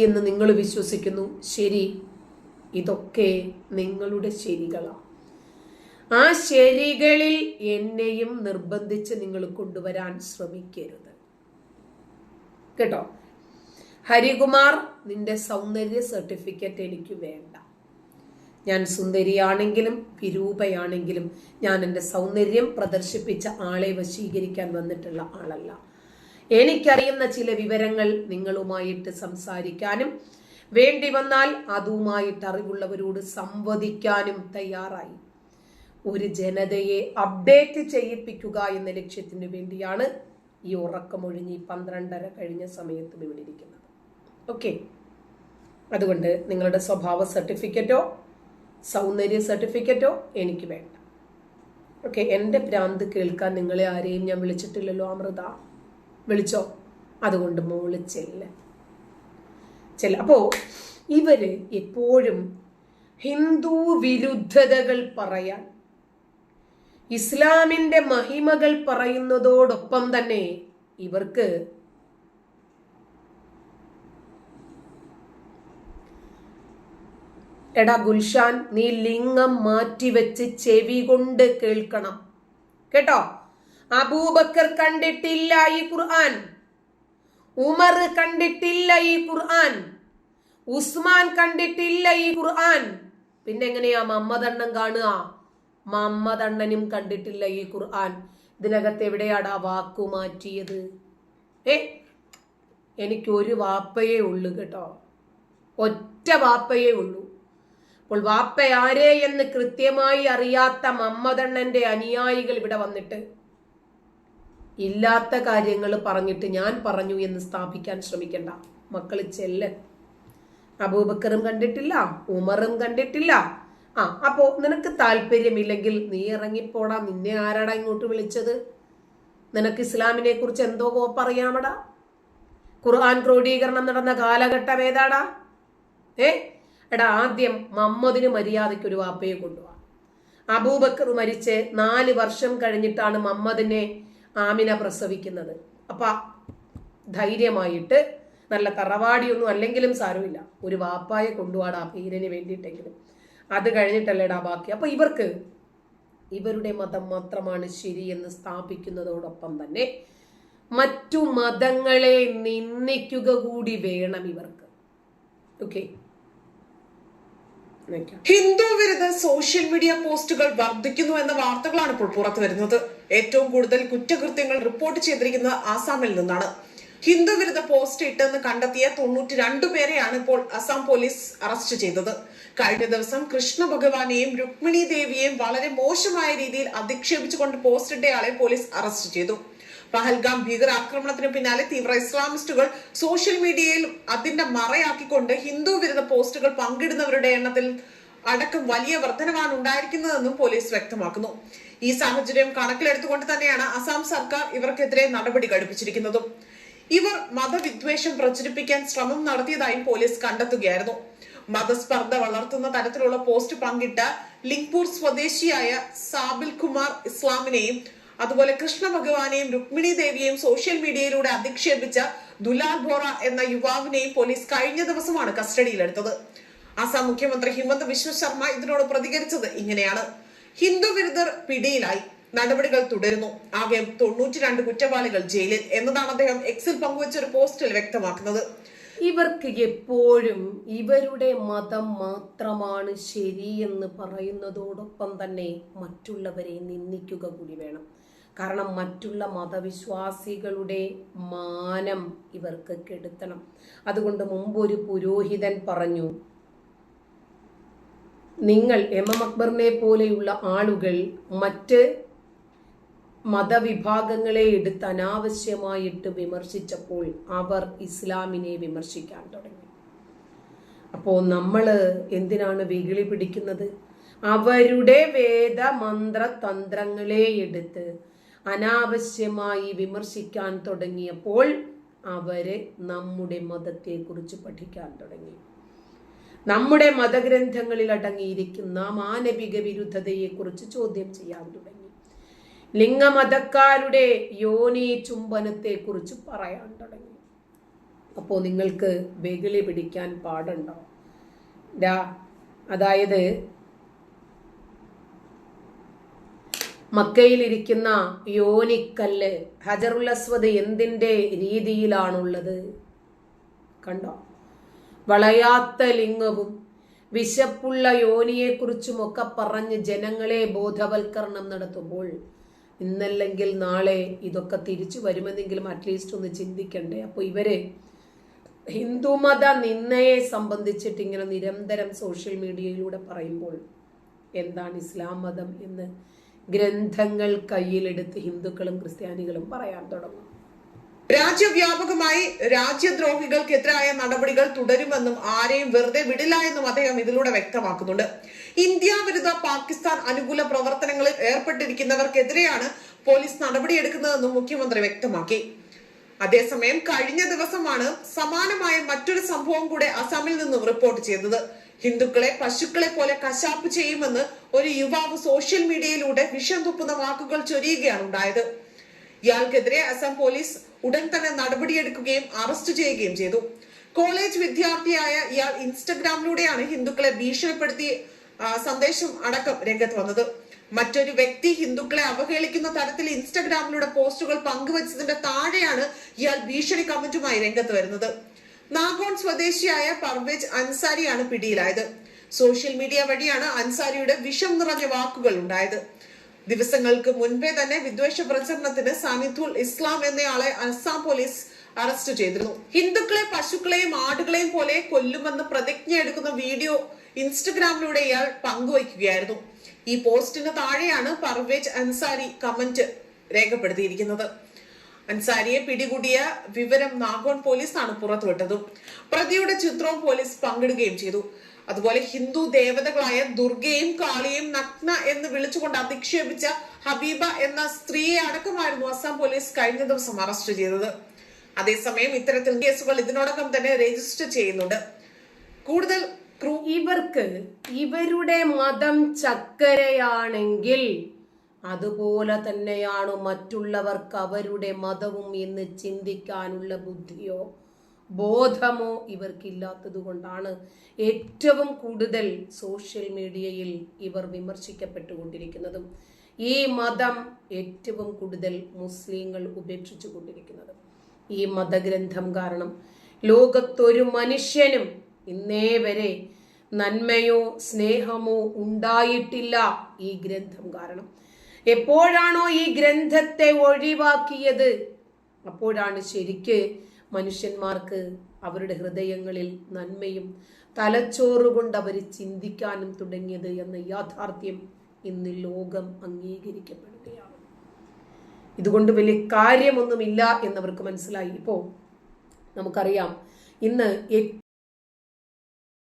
എന്ന് നിങ്ങൾ വിശ്വസിക്കുന്നു. ശരി ഇതൊക്കെ നിങ്ങളുടെ ശരികളാണ് ആ ശരികളിൽ എന്നെയും നിർബന്ധിച്ച് നിങ്ങൾ കൊണ്ടുവരാൻ ശ്രമിക്കരുത്. കേട്ടോ? ഹരികുമാർ നിന്റെ സൗന്ദര്യ സർട്ടിഫിക്കറ്റ് എനിക്ക് വേണ്ട. ഞാൻ സുന്ദരിയാണെങ്കിലും വിരൂപയാണെങ്കിലും ഞാൻ എന്റെ സൗന്ദര്യം പ്രദർശിപ്പിച്ച ആളെ വശീകരിക്കാൻ വന്നിട്ടുള്ള ആളല്ല. എനിക്കറിയുന്ന ചില വിവരങ്ങൾ നിങ്ങളുമായിട്ട് സംസാരിക്കാനും വേണ്ടി വന്നാൽ അതുമായിട്ട് അറിവുള്ളവരോട് സംവദിക്കാനും തയ്യാറായി. ഒരു ജനതയെ അപ്ഡേറ്റ് ചെയ്യിപ്പിക്കുക എന്ന ലക്ഷ്യത്തിനു വേണ്ടിയാണ് ഈ ഉറക്കമൊഴിഞ്ഞ് പന്ത്രണ്ടര കഴിഞ്ഞ സമയത്തും ഇവിടെ ഓക്കെ അതുകൊണ്ട് നിങ്ങളുടെ സ്വഭാവ സർട്ടിഫിക്കറ്റോ സൗന്ദര്യ സർട്ടിഫിക്കറ്റോ എനിക്ക് വേണ്ട. ഓക്കെ എന്റെ ഭ്രാന്ത് കേൾക്കാൻ നിങ്ങളെ ആരെയും ഞാൻ വിളിച്ചിട്ടില്ലല്ലോ അമൃത. വിളിച്ചോ? അതുകൊണ്ട് മോൾ ചെല്ല. ചെല്ല. അപ്പോ ഇവർ എപ്പോഴും ഹിന്ദു വിരുദ്ധതകൾ പറയാൻ ഇസ്ലാമിന്റെ മഹിമകൾ പറയുന്നതോടൊപ്പം തന്നെ ഇവർക്ക് എടാ ഗുൽഷാൻ നീ ലിംഗം മാറ്റിവെച്ച് ചെവി കൊണ്ട് കേൾക്കണം. കേട്ടോ? അബൂബക്കർ കണ്ടിട്ടില്ല ഈ ഖുർആൻ. ഉമർ കണ്ടിട്ടില്ല ഈ ഖുർആൻ. ഉസ്മാൻ കണ്ടിട്ടില്ല ഈ ഖുർആൻ. പിന്നെ എങ്ങനെയാ മമ്മദണ്ണൻ കാണുക? മമ്മദണ്ണനും കണ്ടിട്ടില്ല ഈ ഖുർആൻ. ഇതിനകത്ത് എവിടെയാടാ വാക്കു മാറ്റിയത്? ഏ എനിക്ക് ഒരു വാപ്പയേ ഉള്ളൂ കേട്ടോ. ഒറ്റ വാപ്പയേ ഉള്ളൂ. അപ്പോൾ വാപ്പ ആരേ എന്ന് കൃത്യമായി അറിയാത്ത മമ്മദണ്ണന്റെ അനുയായികൾ ഇവിടെ വന്നിട്ട് ഇല്ലാത്ത കാര്യങ്ങൾ പറഞ്ഞിട്ട് ഞാൻ പറഞ്ഞു എന്ന് സ്ഥാപിക്കാൻ ശ്രമിക്കണ്ട. മക്കൾ ചെല്ലൻ അബൂബക്കറും കണ്ടിട്ടില്ല ഉമറും കണ്ടിട്ടില്ല. ആ അപ്പോ നിനക്ക് താല്പര്യമില്ലെങ്കിൽ നീ ഇറങ്ങിപ്പോടാ. നിന്നെ ആരാടാ ഇങ്ങോട്ട് വിളിച്ചത്? നിനക്ക് ഇസ്ലാമിനെ കുറിച്ച് എന്തോ കോപ്പറിയാമടാ ഖുർആൻ ക്രോഡീകരണം നടന്ന കാലഘട്ടം ഏതാടാ? ഏ? എടാ ആദ്യം മമ്മദിന് മര്യാദയ്ക്ക് ഒരു വാപ്പയെ കൊണ്ടുപോവാ അബൂബക്കർ മരിച്ച് നാല് വർഷം കഴിഞ്ഞിട്ടാണ് മമ്മദിനെ ആമിന പ്രസവിക്കുന്നത്. അപ്പ ധൈര്യമായിട്ട് നല്ല തറവാടിയൊന്നും അല്ലെങ്കിലും സാരമില്ല. ഒരു വാപ്പായെ കൊണ്ടുപോടാ പേരിന് വേണ്ടിയിട്ടെങ്കിലും. അത് കഴിഞ്ഞിട്ടല്ലേടാ ബാക്കി. അപ്പൊ ഇവർക്ക് ഇവരുടെ മതം മാത്രമാണ് ശരിയെന്ന് സ്ഥാപിക്കുന്നതോടൊപ്പം തന്നെ മറ്റു മതങ്ങളെ നിന്ദിക്കുക കൂടി വേണം ഇവർക്ക്. ഓക്കെ ഹിന്ദു വിരുദ്ധ സോഷ്യൽ മീഡിയ പോസ്റ്റുകൾ വർദ്ധിക്കുന്നു എന്ന വാർത്തകളാണ് ഇപ്പോൾ പുറത്തു വരുന്നത്. ഏറ്റവും കൂടുതൽ കുറ്റകൃത്യങ്ങൾ റിപ്പോർട്ട് ചെയ്തിരിക്കുന്നത് ആസാമിൽ നിന്നാണ്. ഹിന്ദു വിരുദ്ധ പോസ്റ്റ് ഇട്ടെന്ന് കണ്ടെത്തിയ തൊണ്ണൂറ്റി രണ്ടു പേരെയാണ് ഇപ്പോൾ അസാം പോലീസ് അറസ്റ്റ് ചെയ്തത്. കഴിഞ്ഞ ദിവസം കൃഷ്ണ ഭഗവാനെയും രുക്മിണി ദേവിയെയും വളരെ മോശമായ രീതിയിൽ അധിക്ഷേപിച്ചുകൊണ്ട് പോസ്റ്റ് ഇട്ടയാളെ പോലീസ് അറസ്റ്റ് ചെയ്തു. പഹൽഗാം ഭീകരാക്രമണത്തിന് പിന്നാലെ തീവ്ര ഇസ്ലാമിസ്റ്റുകൾ സോഷ്യൽ മീഡിയയിൽ അതിന്റെ മറയാക്കിക്കൊണ്ട് ഹിന്ദു വിരുദ്ധ പോസ്റ്റുകൾ പങ്കിടുന്നവരുടെ എണ്ണത്തിൽ അടക്കം വലിയ വർധനമാണ് ഉണ്ടായിരിക്കുന്നതെന്നും പോലീസ് വ്യക്തമാക്കുന്നു. ഈ സാഹചര്യം കണക്കിലെടുത്തുകൊണ്ട് തന്നെയാണ് അസാം സർക്കാർ ഇവർക്കെതിരെ നടപടി ഘടിപ്പിച്ചിരിക്കുന്നതും ഇവർ മതവിദ്വേഷം പ്രചരിപ്പിക്കാൻ ശ്രമം നടത്തിയതായും പോലീസ് കണ്ടെത്തുകയായിരുന്നു. മതസ്പർദ്ധ വളർത്തുന്ന തരത്തിലുള്ള പോസ്റ്റ് പങ്കിട്ട ലിങ്പൂർ സ്വദേശിയായ സാബിൽ കുമാർ ഇസ്ലാമിനെയും അതുപോലെ കൃഷ്ണ ഭഗവാനെയും രുക്മിണി ദേവിയെയും സോഷ്യൽ മീഡിയയിലൂടെ അധിക്ഷേപിച്ച ദുലാൽ ബോറ എന്ന യുവാവിനെയും പോലീസ് കഴിഞ്ഞ ദിവസമാണ് കസ്റ്റഡിയിലെടുത്തത്. ആസാം മുഖ്യമന്ത്രി ഹിമന്ത് വിശ്വ ശർമ്മ ഇതിനോട് പ്രതികരിച്ചത് ഇങ്ങനെയാണ്. ഹിന്ദു വിരുദ്ധർ പിടിയിലായി. നടപടികൾ തുടരുന്നു. ആകെ തൊണ്ണൂറ്റി രണ്ട് കുറ്റവാളികൾ ജയിലിൽ എന്നതാണ് അദ്ദേഹം എക്സിൽ പങ്കുവച്ച ഒരു പോസ്റ്റിൽ വ്യക്തമാക്കുന്നത്. ഇവർക്ക് എപ്പോഴും ഇവരുടെ മതം മാത്രമാണ് ശരിയെന്ന് പറയുന്നതോടൊപ്പം തന്നെ മറ്റുള്ളവരെ നിന്ദിക്കുക കൂടി വേണം. കാരണം മറ്റുള്ള മതവിശ്വാസികളുടെ മാനം ഇവർക്ക് കെടുത്തണം. അതുകൊണ്ട് മുമ്പ് ഒരു പുരോഹിതൻ പറഞ്ഞു നിങ്ങൾ എം എം അക്ബറിനെ പോലെയുള്ള ആളുകൾ മറ്റ് മതവിഭാഗങ്ങളെ എടുത്ത് അനാവശ്യമായിട്ട് വിമർശിച്ചപ്പോൾ അവർ ഇസ്ലാമിനെ വിമർശിക്കാൻ തുടങ്ങി. അപ്പോൾ നമ്മൾ എന്തിനാണ് വെകിളി പിടിക്കുന്നത്? അവരുടെ വേദ മന്ത്ര തന്ത്രങ്ങളെ എടുത്ത് അനാവശ്യമായി വിമർശിക്കാൻ തുടങ്ങിയപ്പോൾ അവരെ നമ്മുടെ മതത്തെക്കുറിച്ച് പഠിക്കാൻ തുടങ്ങി. നമ്മുടെ മതഗ്രന്ഥങ്ങളിൽ അടങ്ങിയിരിക്കുന്ന മാനവിക വിരുദ്ധതയെക്കുറിച്ച് ചോദ്യം ചെയ്യാൻ തുടങ്ങി. ലിംഗമതക്കാരുടെ യോനി ചുംബനത്തെക്കുറിച്ച് പറയാൻ തുടങ്ങി. അപ്പോൾ നിങ്ങൾക്ക് വെകിളി പിടിക്കാൻ പാടുണ്ടോ? അതായത് മക്കയിലിരിക്കുന്ന യോനിക്കല്ല് ഹജറുൽ അസ്വദ് എന്തിന്റെ രീതിയിലാണുള്ളത്? കണ്ടോ? വളയാത്ത ലിംഗവും വിശപ്പുള്ള യോനിയെക്കുറിച്ചുമൊക്കെ പറഞ്ഞ് ജനങ്ങളെ ബോധവൽക്കരണം നടത്തുമ്പോൾ ഇന്നല്ലെങ്കിൽ നാളെ ഇതൊക്കെ തിരിച്ചു വരുമെന്നെങ്കിലും അറ്റ്ലീസ്റ്റ് ഒന്ന് ചിന്തിക്കണ്ടേ. അപ്പോൾ ഇവർ ഹിന്ദുമത നിന്നയെ സംബന്ധിച്ചിട്ട് ഇങ്ങനെ നിരന്തരം സോഷ്യൽ മീഡിയയിലൂടെ പറയുമ്പോൾ എന്താണ് ഇസ്ലാം മതം എന്ന് ഗ്രന്ഥങ്ങൾ കയ്യിലെടുത്ത് ഹിന്ദുക്കളും ക്രിസ്ത്യാനികളും പറയാൻ തുടങ്ങും. രാജ്യവ്യാപകമായി രാജ്യദ്രോഹികൾക്കെതിരായ നടപടികൾ തുടരുമെന്നും ആരെയും വെറുതെ വിടില്ല എന്നും അദ്ദേഹം ഇതിലൂടെ വ്യക്തമാക്കുന്നുണ്ട്. ഇന്ത്യ വിരുദ്ധ പാകിസ്ഥാൻ അനുകൂല പ്രവർത്തനങ്ങളിൽ ഏർപ്പെട്ടിരിക്കുന്നവർക്കെതിരെയാണ് പോലീസ് നടപടിയെടുക്കുന്നതെന്നും മുഖ്യമന്ത്രി വ്യക്തമാക്കി. അതേസമയം കഴിഞ്ഞ ദിവസമാണ് സമാനമായ മറ്റൊരു സംഭവം കൂടെ അസാമിൽ നിന്നും റിപ്പോർട്ട് ചെയ്തത്. ഹിന്ദുക്കളെ പശുക്കളെ പോലെ കശാപ്പ് ചെയ്യുമെന്ന് ഒരു യുവാവ് സോഷ്യൽ മീഡിയയിലൂടെ വിഷം തുപ്പുന്ന വാക്കുകൾ ചൊരിയുകയാണ് ഉണ്ടായത്. ഇയാൾക്കെതിരെ അസം പോലീസ് ഉടൻ തന്നെ നടപടിയെടുക്കുകയും അറസ്റ്റ് ചെയ്യുകയും ചെയ്തു. കോളേജ് വിദ്യാർത്ഥിയായ ഇയാൾ ഇൻസ്റ്റഗ്രാമിലൂടെയാണ് ഹിന്ദുക്കളെ ഭീഷണിപ്പെടുത്തി സന്ദേശം അടക്കം രംഗത്ത് വന്നത്. മറ്റൊരു വ്യക്തി ഹിന്ദുക്കളെ അവഹേളിക്കുന്ന തരത്തിൽ ഇൻസ്റ്റഗ്രാമിലൂടെ പോസ്റ്റുകൾ പങ്കുവച്ചതിന്റെ താഴെയാണ് ഇയാൾ ഭീഷണി കമന്റുമായി രംഗത്ത് വരുന്നത്. നാഗോൺ സ്വദേശിയായ പർവേജ് അൻസാരിയാണ് പിടിയിലായത്. സോഷ്യൽ മീഡിയ വഴിയാണ് അൻസാരിയുടെ വിഷം നിറഞ്ഞ വാക്കുകൾ ഉണ്ടായത്. ദിവസങ്ങൾക്ക് മുൻപേ തന്നെ വിദ്വേഷ പ്രചരണത്തിന് സാനിത്തുൽ ഇസ്ലാം എന്നയാളെ അസാം പോലീസ് അറസ്റ്റ് ചെയ്തിരുന്നു. ഹിന്ദുക്കളെ പശുക്കളെയും ആടുകളെയും പോലെ കൊല്ലുമെന്ന് പ്രതിജ്ഞ എടുക്കുന്ന വീഡിയോ ഇൻസ്റ്റഗ്രാമിലൂടെ ഇയാൾ പങ്കുവയ്ക്കുകയായിരുന്നു. ഈ പോസ്റ്റിന് താഴെയാണ് പർവേജ് അൻസാരി കമന്റ് രേഖപ്പെടുത്തിയിരിക്കുന്നത്. അൻസാരിയെ പിടികൂടിയ വിവരം നാഗോൺ പോലീസാണ് പുറത്തുവിട്ടത്. പ്രതിയുടെ ചിത്രവും പോലീസ് പങ്കിടുകയും ചെയ്തു. അതുപോലെ ഹിന്ദു ദേവതകളായ ദുർഗയും കാളിയും നഗ്ന എന്ന് വിളിച്ചുകൊണ്ട് അധിക്ഷേപിച്ച ഹബീബ എന്ന സ്ത്രീയെ അടക്കമായിരുന്നു അസം പോലീസ് കഴിഞ്ഞ ദിവസം അറസ്റ്റ് ചെയ്തത്. അതേസമയം ഇത്തരത്തിൽ കേസുകൾ ഇതിനോടകം തന്നെ രജിസ്റ്റർ ചെയ്യുന്നുണ്ട്. കൂടുതൽ ഇവർക്ക് ഇവരുടെ മതം ചക്കരയാണെങ്കിൽ അതുപോലെ തന്നെയാണ് മറ്റുള്ളവർക്ക് അവരുടെ മതവും എന്ന് ചിന്തിക്കാനുള്ള ബുദ്ധിയോ ബോധമോ ഇവർക്കില്ലാത്തത് കൊണ്ടാണ് ഏറ്റവും കൂടുതൽ സോഷ്യൽ മീഡിയയിൽ ഇവർ വിമർശിക്കപ്പെട്ടുകൊണ്ടിരിക്കുന്നതും. ഈ മതം ഏറ്റവും കൂടുതൽ മുസ്ലിങ്ങൾ ഉപേക്ഷിച്ചു കൊണ്ടിരിക്കുന്നതും ഈ മതഗ്രന്ഥം കാരണം ലോകത്തൊരു മനുഷ്യനും ഇന്നേ വരെ നന്മയോ സ്നേഹമോ ഉണ്ടായിട്ടില്ല ഈ ഗ്രന്ഥം കാരണം. എപ്പോഴാണോ ഈ ഗ്രന്ഥത്തെ ഒഴിവാക്കിയത്? അപ്പോഴാണ് ശരിക്ക് മനുഷ്യന്മാർക്ക് അവരുടെ ഹൃദയങ്ങളിൽ നന്മയും തലച്ചോറുകൊണ്ട് അവർ ചിന്തിക്കാനും തുടങ്ങിയത് എന്ന യാഥാർത്ഥ്യം ഇന്ന് ലോകം അംഗീകരിക്കപ്പെടുകയാണ്. ഇതുകൊണ്ട് വലിയ കാര്യമൊന്നുമില്ല എന്നവർക്ക് മനസ്സിലായി. ഇപ്പോൾ നമുക്കറിയാം ഇന്ന്